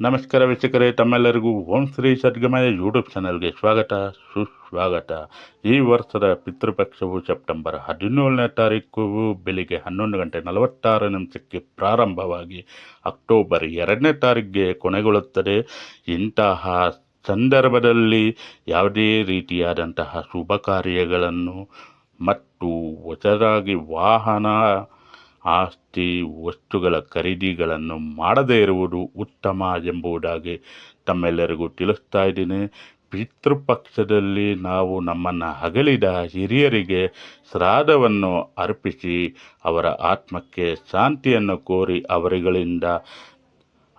ನಮಸ್ಕಾರ ವೀಕ್ಷಕರೇ, ತಮ್ಮೆಲ್ಲರಿಗೂ ಓಂ ಶ್ರೀ ಸದ್ಗಮಯ ಯೂಟ್ಯೂಬ್ ಚಾನಲ್ಗೆ ಸ್ವಾಗತ, ಸುಸ್ವಾಗತ. ಈ ವರ್ಷದ ಪಿತೃಪಕ್ಷವು ಸೆಪ್ಟೆಂಬರ್ ಹದಿನೇಳನೇ ತಾರೀಕು, ಬೆಳಿಗ್ಗೆ ಹನ್ನೊಂದು ಗಂಟೆ ನಲವತ್ತಾರು ನಿಮಿಷಕ್ಕೆ ಪ್ರಾರಂಭವಾಗಿ ಅಕ್ಟೋಬರ್ ಎರಡನೇ ತಾರೀಕಿಗೆ ಕೊನೆಗೊಳ್ಳುತ್ತದೆ. ಇಂತಹ ಸಂದರ್ಭದಲ್ಲಿ ಯಾವುದೇ ರೀತಿಯಾದಂತಹ ಶುಭ ಕಾರ್ಯಗಳನ್ನು ಮತ್ತು ಹೊಸದಾಗಿ ವಾಹನ ಆಸ್ತಿ ವಸ್ತುಗಳ ಖರೀದಿಗಳನ್ನು ಮಾಡದೇ ಇರುವುದು ಉತ್ತಮ ಎಂಬುದಾಗಿ ತಮ್ಮೆಲ್ಲರಿಗೂ ತಿಳಿಸ್ತಾ ಇದ್ದೀನಿ. ಪಿತೃಪಕ್ಷದಲ್ಲಿ ನಾವು ನಮ್ಮನ್ನು ಹಗಲಿದ ಹಿರಿಯರಿಗೆ ಶ್ರಾದವನ್ನು ಅರ್ಪಿಸಿ ಅವರ ಆತ್ಮಕ್ಕೆ ಶಾಂತಿಯನ್ನು ಕೋರಿ ಅವರುಗಳಿಂದ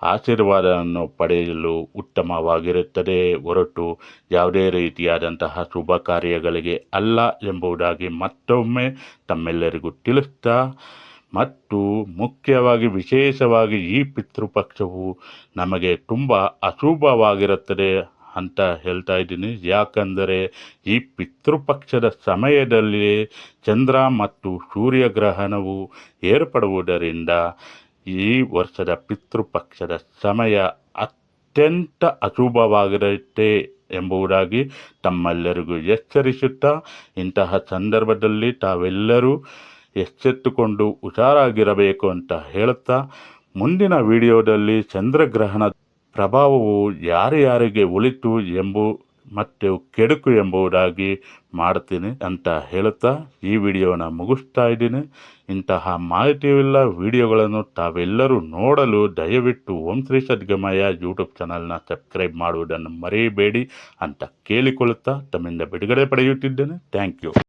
ಆಶೀರ್ವಾದವನ್ನು ಪಡೆಯಲು ಉತ್ತಮವಾಗಿರುತ್ತದೆ. ಹೊರಟು ಯಾವುದೇ ರೀತಿಯಾದಂತಹ ಶುಭ ಕಾರ್ಯಗಳಿಗೆ ಅಲ್ಲ ಎಂಬುದಾಗಿ ಮತ್ತೊಮ್ಮೆ ತಮ್ಮೆಲ್ಲರಿಗೂ ತಿಳಿಸ್ತಾ ಮತ್ತು ಮುಖ್ಯವಾಗಿ ವಿಶೇಷವಾಗಿ ಈ ಪಿತೃಪಕ್ಷವು ನಮಗೆ ತುಂಬ ಅಶುಭವಾಗಿರುತ್ತದೆ ಅಂತ ಹೇಳ್ತಾ ಇದ್ದೀನಿ. ಯಾಕಂದರೆ ಈ ಪಿತೃಪಕ್ಷದ ಸಮಯದಲ್ಲಿ ಚಂದ್ರ ಮತ್ತು ಸೂರ್ಯಗ್ರಹಣವು ಏರ್ಪಡುವುದರಿಂದ ಈ ವರ್ಷದ ಪಿತೃಪಕ್ಷದ ಸಮಯ ಅತ್ಯಂತ ಅಶುಭವಾಗಿರುತ್ತೆ ಎಂಬುದಾಗಿ ತಮ್ಮೆಲ್ಲರಿಗೂ ಎಚ್ಚರಿಸುತ್ತಾ ಇಂತಹ ಸಂದರ್ಭದಲ್ಲಿ ತಾವೆಲ್ಲರೂ ಎಚ್ಚೆತ್ತುಕೊಂಡು ಹುಷಾರಾಗಿರಬೇಕು ಅಂತ ಹೇಳುತ್ತಾ ಮುಂದಿನ ವಿಡಿಯೋದಲ್ಲಿ ಚಂದ್ರಗ್ರಹಣ ಪ್ರಭಾವವು ಯಾರ್ಯಾರಿಗೆ ಒಳಿತು ಎಂಬು ಮತ್ತು ಕೆಡುಕು ಎಂಬುದಾಗಿ ಮಾಡ್ತೀನಿ ಅಂತ ಹೇಳುತ್ತಾ ಈ ವಿಡಿಯೋನ ಮುಗಿಸ್ತಾ ಇದ್ದೀನಿ. ಇಂತಹ ಮಾಹಿತಿಯುಳ್ಳ ವಿಡಿಯೋಗಳನ್ನು ತಾವೆಲ್ಲರೂ ನೋಡಲು ದಯವಿಟ್ಟು ಓಂ ಶ್ರೀ ಸದ್ಗಮಯ ಯೂಟ್ಯೂಬ್ ಚಾನಲ್ನ ಸಬ್ಸ್ಕ್ರೈಬ್ ಮಾಡುವುದನ್ನು ಮರೆಯಬೇಡಿ ಅಂತ ಕೇಳಿಕೊಳ್ಳುತ್ತಾ ತಮ್ಮಿಂದ ಬಿಡುಗಡೆ ಪಡೆಯುತ್ತಿದ್ದೇನೆ. Thank you.